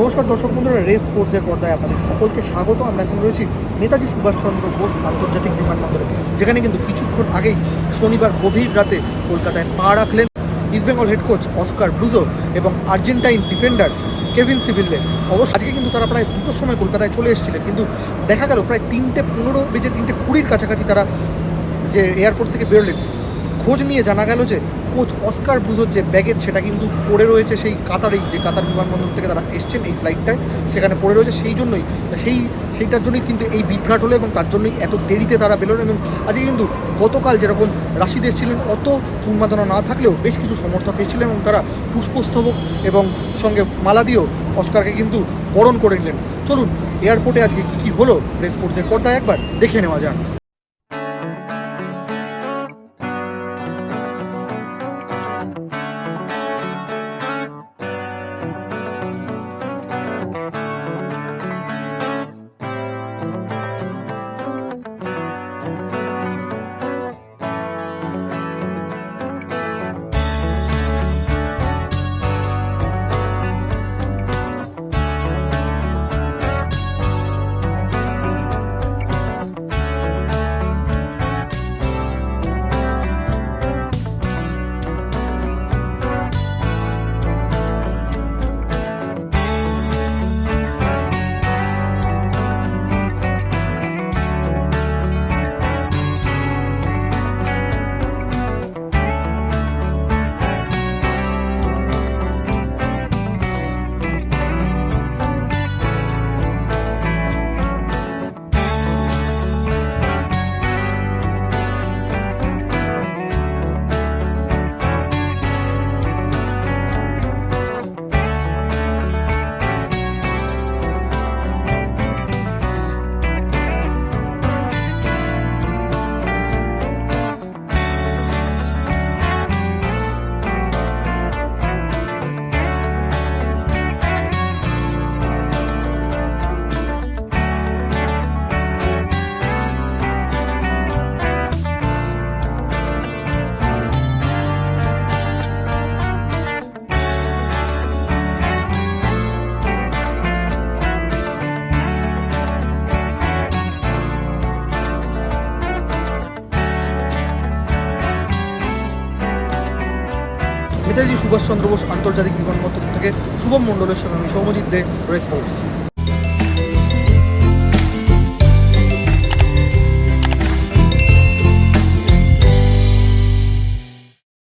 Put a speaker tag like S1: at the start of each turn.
S1: নমস্কার দর্শক বন্ধুরা, রেস স্পোর্টসের পর্দায় আপনাদের সকলকে স্বাগত। আমরা এখন রয়েছি নেতাজি সুভাষচন্দ্র বোস আন্তর্জাতিক বিমানবন্দরে, যেখানে কিন্তু কিছুক্ষণ আগেই শনিবার গভীর রাতে কলকাতায় পা রাখলেন East Bengal head coach Oscar Bruzon এবং আর্জেন্টাইন ডিফেন্ডার কেভিন সিভিললে অবশ্য আজকে কিন্তু তারা প্রায় দুটোর সময় কলকাতায় চলে এসেছিলেন, কিন্তু দেখা গেল প্রায় তিনটে পনেরো বেজে তিনটে কুড়ির কাছাকাছি তারা যে এয়ারপোর্ট থেকে বেরোলেন, খোঁজ নিয়ে জানা গেল যে কোচ অস্কার ব্লুজোর যে ব্যাগেজ, সেটা কিন্তু পড়ে রয়েছে সেই কাতারেই যে কাতার বিমানবন্দর থেকে তারা এসছেন এই ফ্লাইটটায় সেখানে পড়ে রয়েছে সেই জন্যই, সেই, সেইটার জন্যই কিন্তু এই বিভ্রাট হলো এবং তার জন্যই এত দেরিতে তারা বেরোলেন এবং আজকে কিন্তু গতকাল যেরকম রাশিদ এসেছিলেন, অত উন্মাদনা না থাকলেও বেশ কিছু সমর্থক এসেছিলেন এবং তারা পুষ্পস্তবক এবং সঙ্গে মালা দিয়েও অস্কারকে কিন্তু বরণ করে নিলেন। চলুন এয়ারপোর্টে আজকে কী কী হলো, রেস স্পোর্টসের পর্দায় একবার দেখে নেওয়া যাক। নেতাজি সুভাষচন্দ্র বোস আন্তর্জাতিক বিমানবন্দর থেকে শুভম মণ্ডলের সঙ্গে আমি সৌমজিৎ দে রেসপন্স।